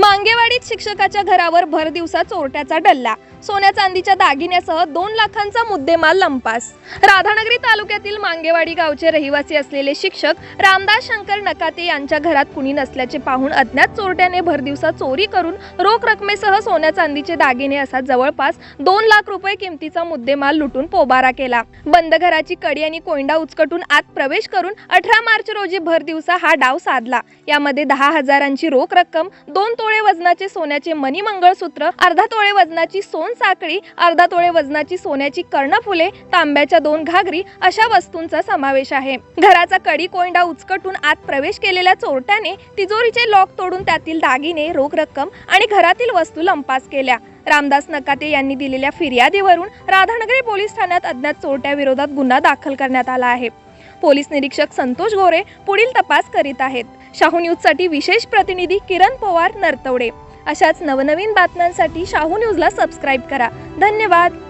मांगेवाडीत शिक्षकाच्या घरावर भर दिवसा चोरट्याचा डल्ला. सोन्या चांदीच्या दागिन्यासह दोन लाखांचा मुद्देमाल लंपास. राधानगरी तालुक्यातील मांगेवाडी गावचे रहिवासी असलेले शिक्षक रामदास शंकर नकाते यांच्या घरात कुणी नसल्याचे पाहून अज्ञात चोरट्याने भरदिवसा चोरी करून रोख रकमेसह सोन्या चांदीचे दागिने असा जवळपास दोन लाख रुपये किमतीचा मुद्देमाल लुटून पोबारा केला. बंद घराची कडी आणि कोंडा उचकटून आत प्रवेश करून अठरा मार्च रोजी भर दिवसा हा डाव साधला. यामध्ये दहा हजारांची रोख रक्कम दोन तोळे तोळे वजनाचे सोन्याचे मनी मंगळसूत्र अर्धा तोळे वजनाची सोन साखळी अर्धा तोळे वजनाची सोन्याची कर्णफुले तांब्याच्या दोन घागरी अशा वस्तूंचा समावेश आहे. घराचा कडी कोंडा उचकटून आत प्रवेश केलेल्या चोरट्याने तिजोरीचे लॉक तोडून त्यातील दागिने रोख रक्कम आणि घरातील वस्तू लंपास केल्या. रामदास नकाते यांनी दिलेल्या फिर्यादीवरून राधानगरी पोलीस ठाण्यात अज्ञात चोरट्याविरोधात गुन्हा दाखल करण्यात आला आहे. पोलीस निरीक्षक संतोष गोरे पुढील तपास करीत आहेत. शाहू न्यूजसाठी विशेष प्रतिनिधी किरण पवार नरतवडे. अशाच नवनवीन बातम्यांसाठी शाहू न्यूजला सबस्क्राईब करा. धन्यवाद.